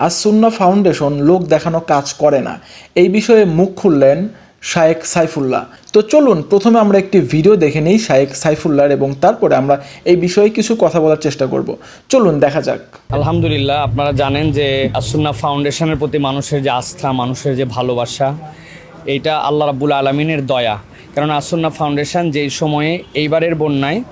As-Sunnah foundation লোক দেখানো কাজ করে না। এই বিষয়ে মুখ খুললেন শায়েক সাইফুল্লাহ। তো চলুন, প্রথমে আমরা একটি ভিডিও দেখে নিই শায়েক সাইফুল্লাহর এবং তারপরে আমরা এই বিষয়ে কিছু কথা বলার চেষ্টা করব। চলুন, দেখা যাক। আলহামদুলিল্লাহ, আপনারা জানেন যে আসুন্না ফাউন্ডেশনের প্রতি মানুষের যে আস্থা, মানুষের যে ভালোবাসা, এইটা আল্লাহ রাব্বুল আলমিনের দয়া। কারণ আসুন্না ফাউন্ডেশন যেই সময়ে এইবারের বন্যায়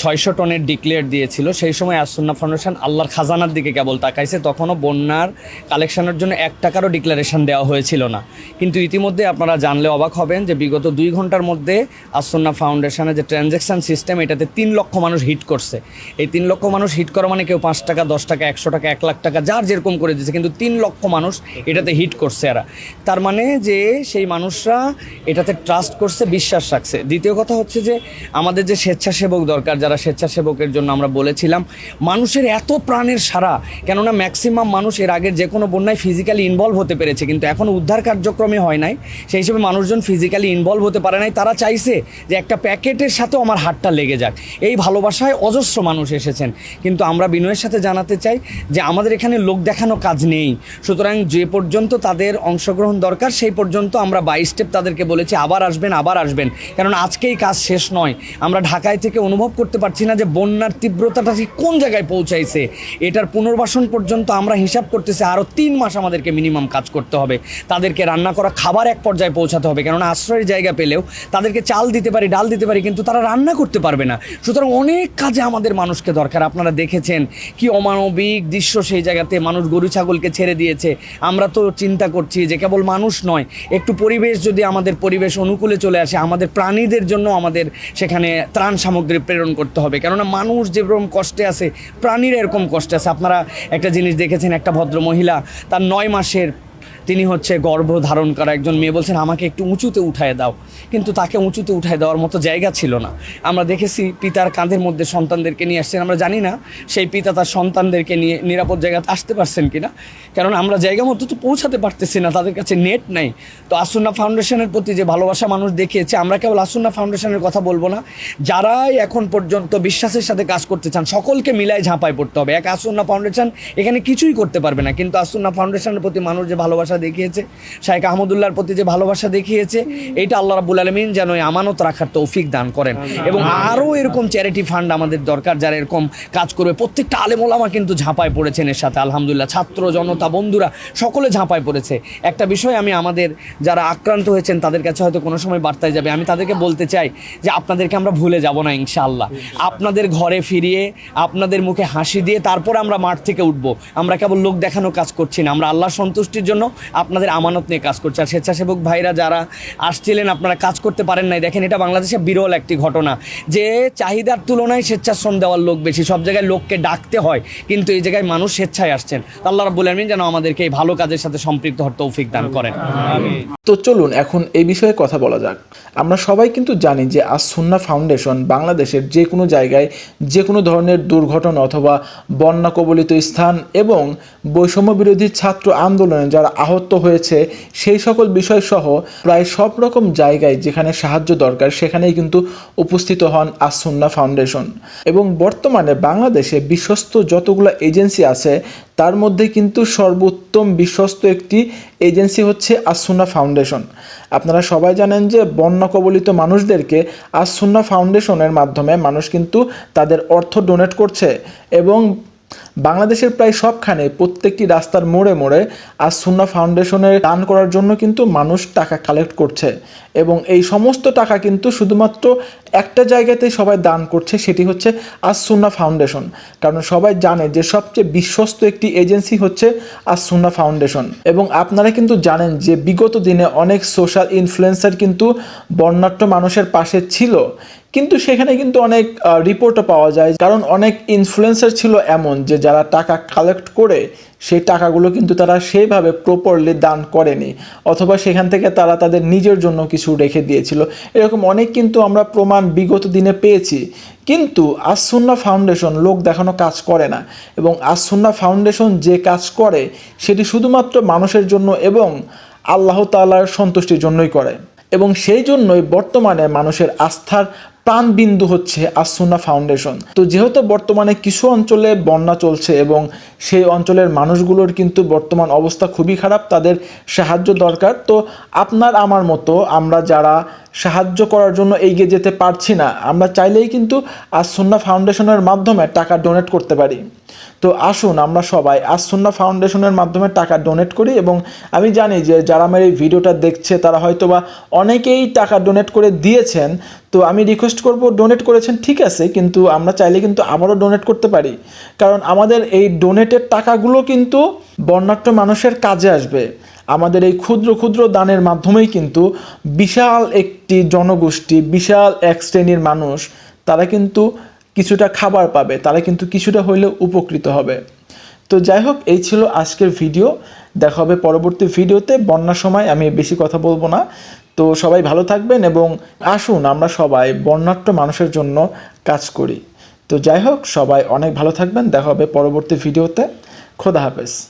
ছয়শো টনের ডিক্লেয়ার দিয়েছিল। সেই সময় আসুন্না ফাউন্ডেশন আল্লাহর খাজানার দিকে কেবল তাকাইছে। তখনও বন্যার কালেকশনের জন্য এক টাকারও ডিক্লারেশন দেওয়া হয়েছিল না। কিন্তু ইতিমধ্যে আপনারা জানলে অবাক হবেন যে বিগত দুই ঘণ্টার মধ্যে আসুন্না ফাউন্ডেশনের যে ট্রানজ্যাকশন সিস্টেম এটাতে তিন লক্ষ মানুষ হিট করছে। এই তিন লক্ষ মানুষ হিট করা মানে কেউ পাঁচ টাকা, দশ টাকা, একশো টাকা, এক লাখ টাকা, যার যেরকম করে দিচ্ছে কিন্তু তিন লক্ষ মানুষ এটাতে হিট করছে এরা। তার মানে যে সেই মানুষরা এটাতে ট্রাস্ট করছে, বিশ্বাস রাখছে। দ্বিতীয় কথা হচ্ছে যে আমাদের যে স্বেচ্ছাসেবক দরকার যারা স্বেচ্ছাসেবকের জন্য আমরা বলেছিলাম। মানুষের এত প্রাণের সারা কেননা ম্যাক্সিমাম মানুষ এর আগের যে কোনো বন্যায় ফিজিক্যালি ইনভলভ হতে পেরেছে, কিন্তু এখন উদ্ধার কার্যক্রমে হয় নাই। সেই হিসেবে মানুষজন ফিজিক্যালি ইনভলভ হতে পারে নাই। তারা চাইছে যে একটা প্যাকেটের সাথেও আমার হাতটা লেগে যাক। এই ভালোবাসায় অজস্র মানুষ এসেছেন। কিন্তু আমরা বিনয়ের সাথে জানাতে চাই যে আমাদের এখানে লোক দেখানো কাজ নেই। সুতরাং যে পর্যন্ত তাদের অংশগ্রহণ দরকার, সেই পর্যন্ত আমরা বাই স্টেপ তাদেরকে বলেছি, আবার আসবেন আবার আসবেন। কারণ আজকেই কাজ শেষ নয়। আমরা ঢাকায় থেকে অনুভব করতে পারছি না যে বন্যার তীব্রতাটা ঠিক কোন জায়গায় পৌঁছাইছে। এটার পুনর্বাসন পর্যন্ত আমরা হিসাব করতেছি আরও তিন মাস আমাদেরকে মিনিমাম কাজ করতে হবে। তাদেরকে রান্না করা খাবার এক পর্যায়ে পৌঁছাতে হবে, কেননা আশ্রয়ের জায়গা পেলেও তাদেরকে চাল দিতে পারি, ডাল দিতে পারি, কিন্তু তারা রান্না করতে পারবে না। সুতরাং অনেক কাজে আমাদের মানুষকে দরকার। আপনারা দেখেছেন কি অমানবিক দৃশ্য সেই জায়গাতে মানুষ গরু, ছাগলকে ছেড়ে দিয়েছে। আমরা তো চিন্তা করছি যে কেবল মানুষ নয়, একটু পরিবেশ যদি আমাদের পরিবেশ অনুকূলে চলে আসে, আমাদের প্রাণীদের জন্য আমাদের সেখানে ত্রাণ সামগ্রী প্রেরণ করতে হবে। কেননা মানুষ যেরকম কষ্টে আছে, প্রাণীরা এরকম কষ্টে আছে। আপনারা একটা জিনিস দেখেছেন, একটা ভদ্র মহিলা তার নয় মাসের তিনি হচ্ছে গর্ভ ধারণ করা একজন মেয়ে বলছেন, আমাকে একটু উঁচুতে উঠায় দাও। কিন্তু তাকে উঁচুতে উঠায় দেওয়ার মতো জায়গা ছিল না। আমরা দেখেছি পিতার কাঁধের মধ্যে সন্তানদেরকে নিয়ে আসছেন। আমরা জানি না সেই পিতা তার সন্তানদেরকে নিয়ে নিরাপদ জায়গাতে আসতে পারছেন কিনা। কারণ আমরা জায়গা মতো তো পৌঁছাতে পারতেছি না, তাদের কাছে নেট নাই। তো আসুন্না ফাউন্ডেশনের প্রতি যে ভালোবাসা মানুষ দেখিয়েছে, আমরা কেবল আসুন্না ফাউন্ডেশনের কথা বলব না। যারাই এখন পর্যন্ত বিশ্বাসের সাথে কাজ করতে চান, সকলকে মিলায় ঝাঁপায় পড়তে হবে। এক আসুন্না ফাউন্ডেশন এখানে কিছুই করতে পারবে না। কিন্তু আসুন্না ফাউন্ডেশনের প্রতি মানুষ যে ভালোবাসা দেখিয়েছে শাইখ আহমদুল্লাহর প্রতি যে ভালোবাসা দেখিয়েছে এটা আল্লাহ রাবুল আলমিন যেন এই আমানত রাখার তৌফিক দান করেন। এবং আরও এরকম চ্যারিটি ফান্ড আমাদের দরকার যারা এরকম কাজ করবে। প্রত্যেকটা আলেমোলামা কিন্তু ঝাঁপায় পড়েছেন এর সাথে আলহামদুলিল্লাহ। ছাত্র জনতা বন্ধুরা সকলে ঝাঁপায় পড়েছে। একটা বিষয় আমি আমাদের যারা আক্রান্ত হয়েছেন তাদের কাছে হয়তো কোনো সময় বার্তায় যাবে। আমি তাদেরকে বলতে চাই যে আপনাদেরকে আমরা ভুলে যাব না ইনশাআল্লাহ। আপনাদের ঘরে ফিরিয়ে আপনাদের মুখে হাসি দিয়ে তারপর আমরা মাঠ থেকে উঠব। আমরা কেবল লোক দেখানো কাজ করছি না। আমরা আল্লাহ সন্তুষ্টির জন্য আপনাদের আমানত নিয়ে কাজ করছি। আর স্বেচ্ছাসেবক ভাইরা যারা আসছিলেন, আপনারা কাজ করতে পারেন নাই। দেখেন, এটা বাংলাদেশে বিরল একটি ঘটনা। যে চাহিদার তুলনায় স্বেচ্ছাশ্রম দেওয়ার লোক বেশি। সব জায়গায় লোককে ডাকতে হয়, কিন্তু এই জায়গায় মানুষ স্বেচ্ছায় আসছেন। আল্লাহ রাব্বুল আলমিন যেন আমাদেরকে এই ভালো কাজের সাথে সম্পৃক্ত হওয়ার তৌফিক দান করেন। তো চলুন, এখন এই বিষয়ে কথা বলা যাক। আমরা সবাই কিন্তু জানি যে আজ সুন্না ফাউন্ডেশন বাংলাদেশের যে কোনো জায়গায় যে কোনো ধরনের দুর্ঘটনা অথবা বন্যা কবলিত স্থান এবং বৈষম্য বিরোধী ছাত্র আন্দোলনে যারা আহত হয়েছে, সেই সকল বিষয় সহ প্রায় সব রকম জায়গায় যেখানে সাহায্য দরকার, সেখানেই কিন্তু উপস্থিত হন আসুন্না ফাউন্ডেশন। এবং বর্তমানে বাংলাদেশে বিশ্বস্ত যতগুলো এজেন্সি আছে, তার মধ্যে কিন্তু সর্বোত্তম বিশ্বস্ত একটি এজেন্সি হচ্ছে আসুন্না ফাউন্ডেশন। আপনারা সবাই জানেন যে বন্যা কবলিত মানুষদেরকে আসুন্না ফাউন্ডেশনের মাধ্যমে মানুষ কিন্তু তাদের অর্থ ডোনেট করছে এবং বাংলাদেশের প্রায় সবখানে প্রত্যেকটি রাস্তার মোড়ে মোড়ে আজ সুন্না ফাউন্ডেশনের দান করার জন্য কিন্তু মানুষ টাকা কালেক্ট করছে। এবং এই সমস্ত টাকা কিন্তু শুধুমাত্র একটা জায়গাতেই সবাই দান করছে, সেটি হচ্ছে আজ সুন্না ফাউন্ডেশন। কারণ সবাই জানে যে সবচেয়ে বিশ্বস্ত একটি এজেন্সি হচ্ছে আজ সুন্না ফাউন্ডেশন। এবং আপনারা কিন্তু জানেন যে বিগত দিনে অনেক সোশ্যাল ইনফ্লুয়েন্সার কিন্তু বর্ণাঢ্য মানুষের পাশে ছিল। কিন্তু সেখানে কিন্তু অনেক রিপোর্টও পাওয়া যায়। কারণ অনেক ইনফ্লুয়েন্সার ছিল এমন যে যারা টাকা কালেক্ট করে সেই টাকাগুলো কিন্তু তারা সেইভাবে প্রপারলি দান করেনি। অথবা সেখান থেকে তারা তাদের নিজের জন্য কিছু রেখে দিয়েছিল। এরকম অনেক কিন্তু আমরা প্রমাণ বিগত দিনে পেয়েছি। কিন্তু আসুন্না ফাউন্ডেশন লোক দেখানো কাজ করে না। এবং আসুন্না ফাউন্ডেশন যে কাজ করে, সেটি শুধুমাত্র মানুষের জন্য এবং আল্লাহ তাআলার সন্তুষ্টির জন্যই করে। এবং সেই জন্যই বর্তমানে মানুষের আস্থার প্রাণবিন্দু হচ্ছে আসুনা ফাউন্ডেশন তো যেহেতু বর্তমানে কিছু অঞ্চলে বন্যা চলছে এবং সেই অঞ্চলের মানুষগুলোর কিন্তু বর্তমান অবস্থা খুবই খারাপ, তাদের সাহায্য দরকার। তো আপনার আমার মতো আমরা যারা সাহায্য করার জন্য এগিয়ে যেতে পারছি না। আমরা চাইলেই কিন্তু আসুন্না ফাউন্ডেশনের মাধ্যমে টাকা ডোনেট করতে পারি। তো আসুন আমরা সবাই আসুন্না ফাউন্ডেশনের মাধ্যমে টাকা ডোনেট করি এবং আমি জানি যে যারা আমার এই ভিডিওটা দেখছে, তারা হয়তো বা অনেকেই টাকা ডোনেট করে দিয়েছেন। তো আমি রিকোয়েস্ট করব ডোনেট করেছেন, ঠিক আছে, কিন্তু আমরা চাইলে কিন্তু আবারও ডোনেট করতে পারি। কারণ আমাদের এই ডোনেটের টাকাগুলো কিন্তু বর্ণাঢ্য মানুষের কাজে আসবে। আমাদের এই ক্ষুদ্র ক্ষুদ্র দানের মাধ্যমেই কিন্তু বিশাল একটি জনগোষ্ঠী, বিশাল এক শ্রেণির মানুষ, তারা কিন্তু কিছুটা খাবার পাবে, তারা কিন্তু কিছুটা হইলেও উপকৃত হবে। তো যাই হোক, এই ছিল আজকের ভিডিও। দেখা হবে পরবর্তী ভিডিওতে। বন্যার সময় আমি বেশি কথা বলব না। তো সবাই ভালো থাকবেন এবং আসুন আমরা সবাই বন্যাট্য মানুষের জন্য কাজ করি। তো যাই হোক, সবাই অনেক ভালো থাকবেন। দেখা হবে পরবর্তী ভিডিওতে। খোদা হাফেজ।